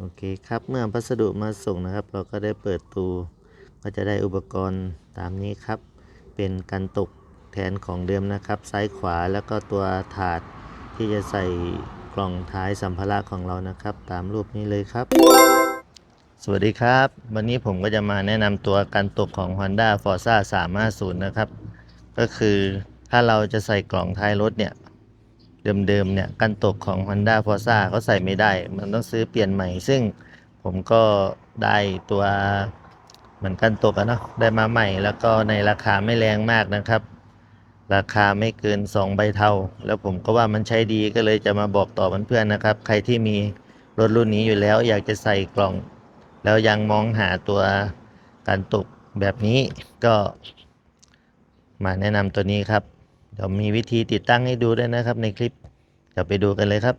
โอเคครับเมื่อพัสดุมาส่งนะครับ เราก็ได้เปิดตูก็จะได้อุปกรณ์ตามนี้ครับ เป็นกันตกแทนของเดิมนะครับ ซ้ายขวาแล้วก็ตัวถาดที่จะใส่กล่องท้ายสัมภาระของเรานะครับ ตามรูปนี้เลยครับ สวัสดีครับ วันนี้ผมก็จะมาแนะนำตัวกันตกของ Honda Forza 350 นะครับ ก็คือถ้าเราจะใส่กล่องท้ายรถเนี่ย เดิมๆเนี่ยกันตกของ Honda Forza เขาใส่ไม่ได้ มันต้องซื้อเปลี่ยนใหม่ ซึ่งผมก็ได้ตัวเหมือนกันตกอะเนาะได้มาใหม่ แล้วก็ในราคาไม่แรงมากนะครับ ราคาไม่เกิน 2 ใบเทาแล้วผมก็ว่ามันใช้ดีก็เลยจะมาบอกต่อเพื่อนๆนะครับ ใครที่มีรถรุ่นนี้อยู่แล้ว อยากจะใส่กล่อง แล้วยังมองหาตัวการตกแบบนี้ก็มาแนะนำตัวนี้ครับ เดี๋ยวมีวิธีติดตั้งให้ดูด้วยนะครับในคลิปเดี๋ยวไปดูกันเลยครับ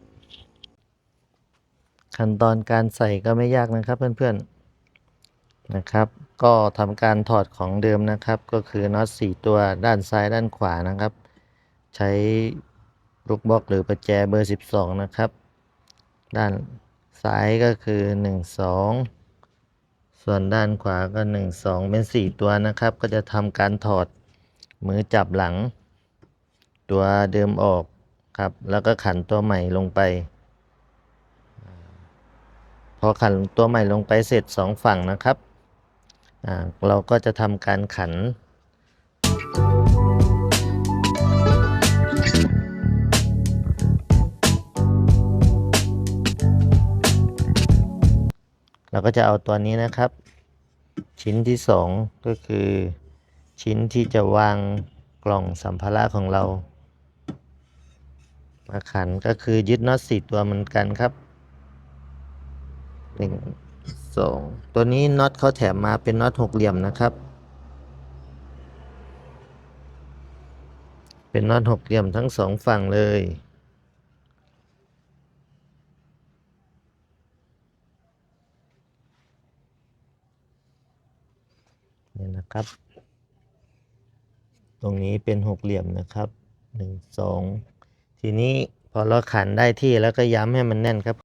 ขั้นตอนการใส่ก็ไม่ยากนะครับเพื่อนๆนะครับ ก็ทำการถอดของเดิมนะครับ ก็คือน็อต4ตัวด้านซ้ายด้านขวานะครับ ใช้ลูกบล็อกหรือประแจเบอร์ 12 นะครับ ด้านซ้ายก็คือ 1 2 ส่วนด้านขวาก็ 1 2 เป็น 4 ตัวนะครับ ก็จะทำการถอดมือจับหลัง ตัวเดิมออกครับ แล้วก็ขันตัวใหม่ลงไป พอขันตัวใหม่ลงไปเสร็จสองฝั่งนะครับเราก็จะทำการขันเราก็จะเอาตัวนี้นะครับ ชิ้นที่สองก็คือ ชิ้นที่จะวางกล่องสัมภาระของเรา มาขันก็คือยึดน็อตสี่ตัวเหมือนกันครับหนึ่งสองตัวนี้น็อตเขาแถมมาเป็นน็อตหกเหลี่ยมนะครับ เป็นน็อตหกเหลี่ยมทั้งสองฝั่งเลยนี่นะครับ ตรงนี้เป็นหกเหลี่ยมนะครับหนึ่งสอง ทีนี้พอเราขันได้ที่แล้วก็ย้ำให้มันแน่นครับ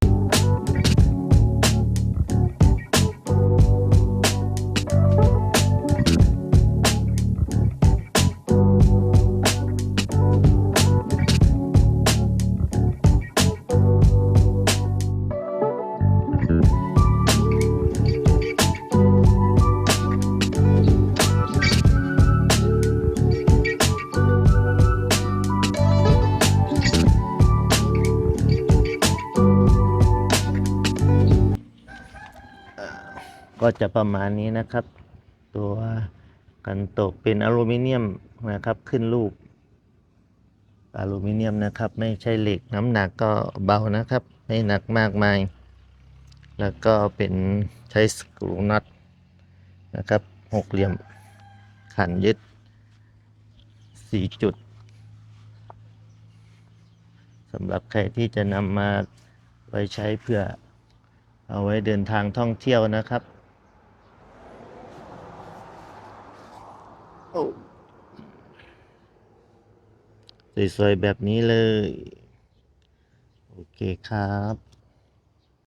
ก็จะประมาณนี้นะครับ ตัวกันตกเป็นอลูมิเนียมนะครับขึ้นรูปอลูมิเนียมนะครับ ไม่ใช่เหล็กน้ำหนักก็เบานะครับ ไม่หนักมากมาย แล้วก็เป็นใช้สกรูน็อตนะครับหกเหลี่ยมขันยึดสี่จุดสำหรับใครที่จะนำมาไว้ใช้เพื่อเอาไว้เดินทางท่องเที่ยวนะครับ สวยๆแบบนี้เลย โอเคครับ